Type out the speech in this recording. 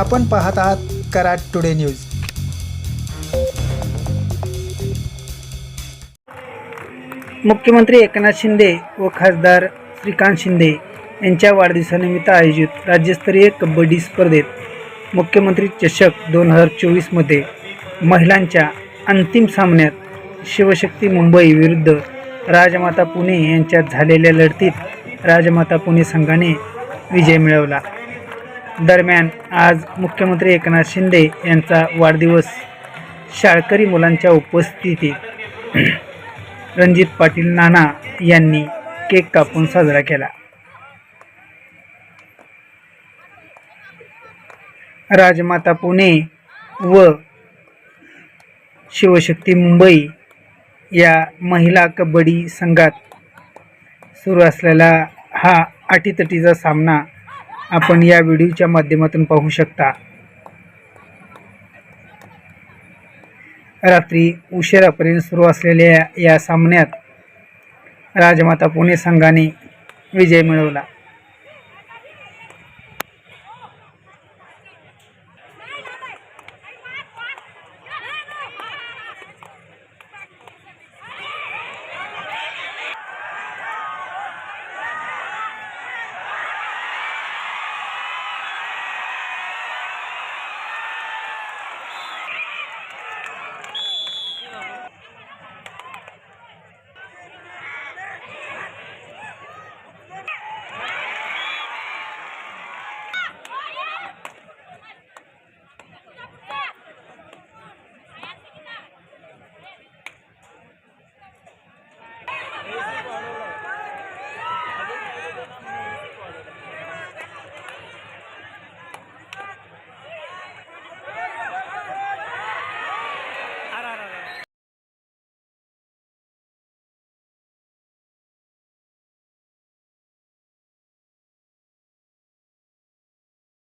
आपण पाहत आहात कराड टुडे न्यूज. मुख्यमंत्री एकनाथ शिंदे व खासदार श्रीकांत शिंदे यांच्या वाढदिवसानिमित्त आयोजित राज्यस्तरीय कबड्डी स्पर्धेत मुख्यमंत्री चषक दोन हजार चोवीसमध्ये महिलांच्या अंतिम सामन्यात शिवशक्ती मुंबई विरुद्ध राजमाता पुणे यांच्यात झालेल्या लढतीत राजमाता पुणे संघाने विजय मिळवला. दरम्यान आज मुख्यमंत्री एकनाथ शिंदे यांचा वाढदिवस. शाळकरी मुलांच्या उपस्थितीत रणजित पाटील नाना यांनी केक कापून साजरा केला. राजमाता पुणे व शिवशक्ती मुंबई या महिला कबड्डी संघात सुरू असलेला हा अटीतटीचा सामना आपण या व्हिडिओच्या माध्यमातून पाहू शकता. रात्री उशिरापर्यंत सुरू असलेल्या या सामन्यात राजमाता पुणे संघाने विजय मिळवला.